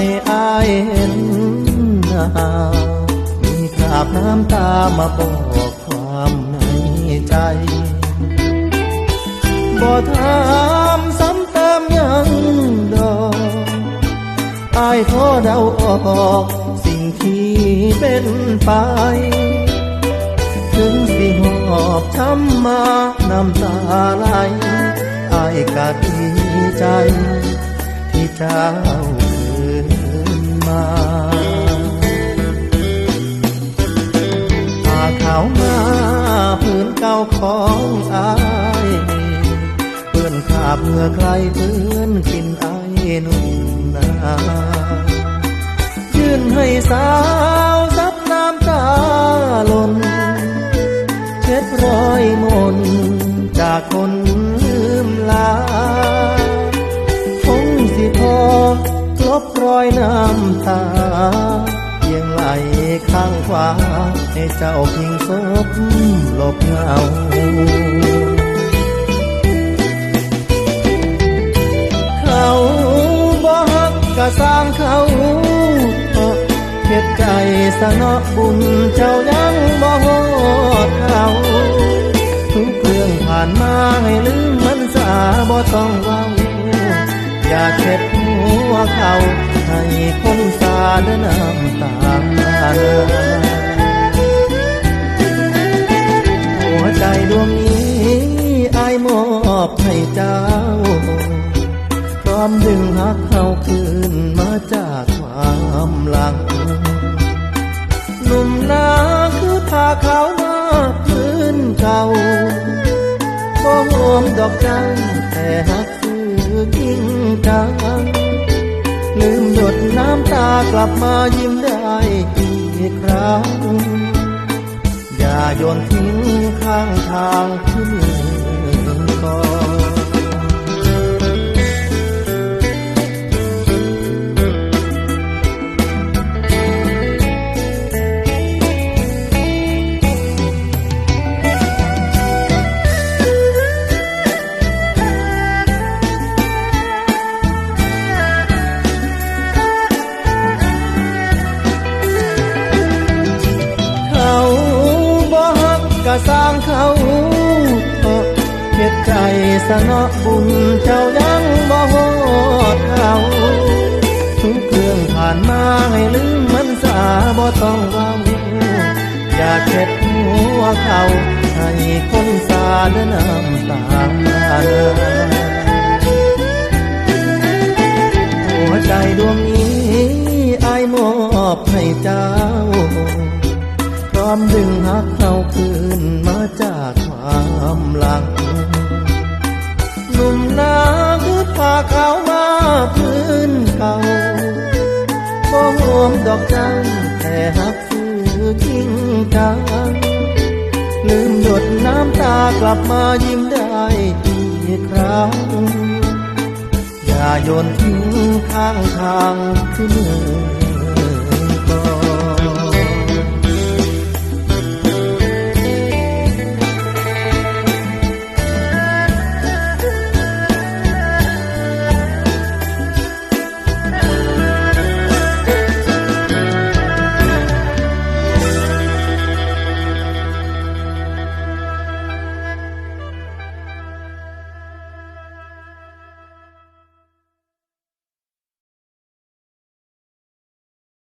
ให้อายเห็นหน้ามีคราบน้ำตามาบอกความในใจบ่ถามซ้ำเติมยังดอกอายขอเดาออกสิ่งที่เป็นไป ถึงสิหอบช้ำมาน้ำตาไหลอายก็ดีใจ ที่เจ้า มาพาขามาพื้นเก่าของอายเพื่อนขาบเมื่อใครเพื่อนกินไอ้นุ่มนายื่นให้สาวซับน้ำตาหล่น บรอยน้ำตาเพียงไหลข้างขวา ให้เจ้าพียงศพหลบเงาเขาบ่ฮักกะสร้างเขาเฮ็ดใจสนอบุญเจ้ายังบ่ฮอดเขาทุกเรื่องผ่านมาให้ลืมมันสาบ่ต้องเว้า อย่าเช็ดหัวเขาให้คนสาดน้ำตาหัวใจดวงนี้อายมอบให้เจ้า พร้อมดึงหักเขาคืนมาจากความหลังหนุ่มนาคือพาเขามาพื้นเก่าบ่หวมดอกจันแต่หักากลับมายิ้มได้อีกครั้ง อย่าโยนทิ้งข้างทางที่อก่อน สร้าเขาเฮ็ดใจสนอบุญเจ้ายังบ่ฮอดเขาทุกเรื่องผ่านมาให้ลืมมันสาบ่ต้องเว้าอย่าเช็ดหัวเขาให้คนสาดน้ำตาหัวใจดวงนี้อายมอบให้เจ้า ดอกจันแต่หักคือทิ้งกันลืมหยดน้ำตากลับมายิ้มได้อีกครั้ง อย่าโยนทิ้งข้างทางที่มือก่อน